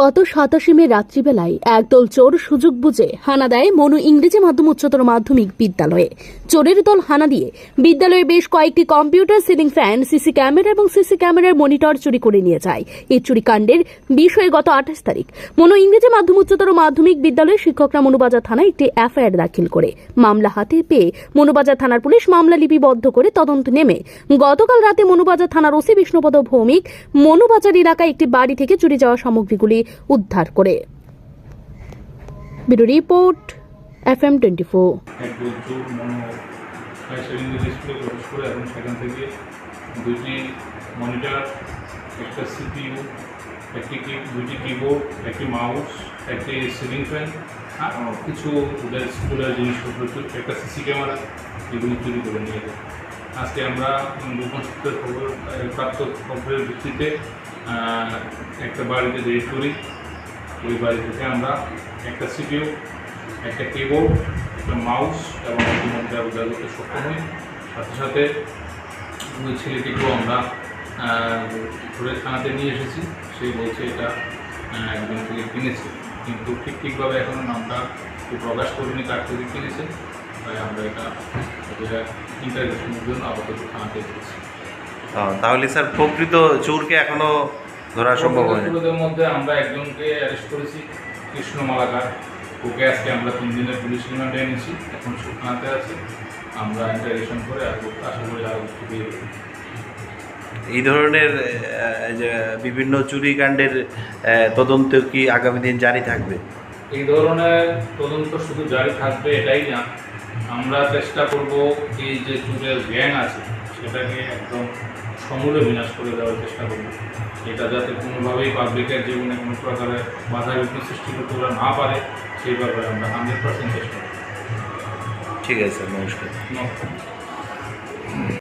গত সাতাশে মে রাত্রিবেলায় একদল চোর সুযোগ বুঝে হানা দেয় মনু ইংরেজি মাধ্যম উচ্চতর মাধ্যমিক বিদ্যালয়ে। চোরের দল হানা দিয়ে বিদ্যালয়ে বেশ কয়েকটি computer ceiling fan, CC camera এবং সিসি ক্যামেরার মনিটর চুরি করে নিয়ে যায়। এই চুরিকাণ্ডের বিষয়ে গত আঠাশ তারিখ মনু ইংরেজি মাধ্যম উচ্চতর মাধ্যমিক বিদ্যালয়ের শিক্ষকরা মনুবাজার থানায় একটি এফআইআর দাখিল করে। মামলা হাতে পেয়ে মনুবাজার থানার পুলিশ মামলা লিপিবদ্ধ করে তদন্ত নেমে গতকাল রাতে মনুবাজার থানার ওসি বিষ্ণুপদ ভৌমিক মনুবাজার এলাকায় একটি বাড়ি থেকে চুরি যাওয়া সামগ্রীগুলি উদ্ধার করে। Report F M twenty four. থেকে দুইটি মনিটর একটা কিবোর্ড একটি মাউস একটি সিলিং ফ্যান কিছু স্কুলের জিনিসপত্র, একটা সিসি ক্যামেরা এগুলি চুরি করে নিয়ে যায় আজকে আমরা গোপন সূত্রের খবর প্রাপ্ত খবরের ভিত্তিতে একটা বাড়িতে রেড করি, ওই বাড়ি থেকে আমরা একটা সিপিইউ একটা কিবোর্ড একটা মাউস এবং উদ্ধার করতে সক্ষম হই। সাথে সাথে ওই ছেলেটিকেও আমরা ধরে থানাতে নিয়ে এসেছি। সে বলছে, এটা একজন থেকে কিনেছে। কিন্তু ঠিক ঠিকভাবে এখনও নামটা প্রকাশ করিনি কার থেকে কিনেছে। তাই আমরা এটা ইন্টারভিউশনের জন্য আপাতত থানাতে এসেছি। তাহলে স্যার প্রকৃত চোরকে এখনও ধরা সম্ভব হয়নি। মধ্যে আমরা একজনকে অ্যারেস্ট করেছি কৃষ্ণ মালাকার ওকে আজকে আমরা তিন দিনের পুলিশ রিমান্ডে এনেছি এখন সুখানাতে আছে। আমরা ইন্টারেকশন করে আশা করি আরও এই ধরনের বিভিন্ন চুরি কাণ্ডের তদন্ত কি আগামী দিন জারি থাকবে? এই ধরনের তদন্ত শুধু জারি থাকবে এটাই না আমরা চেষ্টা করব এই যে চুরের গ্যাং আছে সেটাকে একদম সমূলে বিনাশ করে দেওয়ার চেষ্টা করব। এটা যাতে কোনোভাবেই পাবলিকের জীবনে কোনো প্রকারের বাধা বিঘ্ন সৃষ্টি করতে ওরা না পারে সেই ব্যাপারে আমরা হান্ড্রেড পার্সেন্ট চেষ্টা করব। ঠিক আছে স্যার নমস্কার। নমস্কার।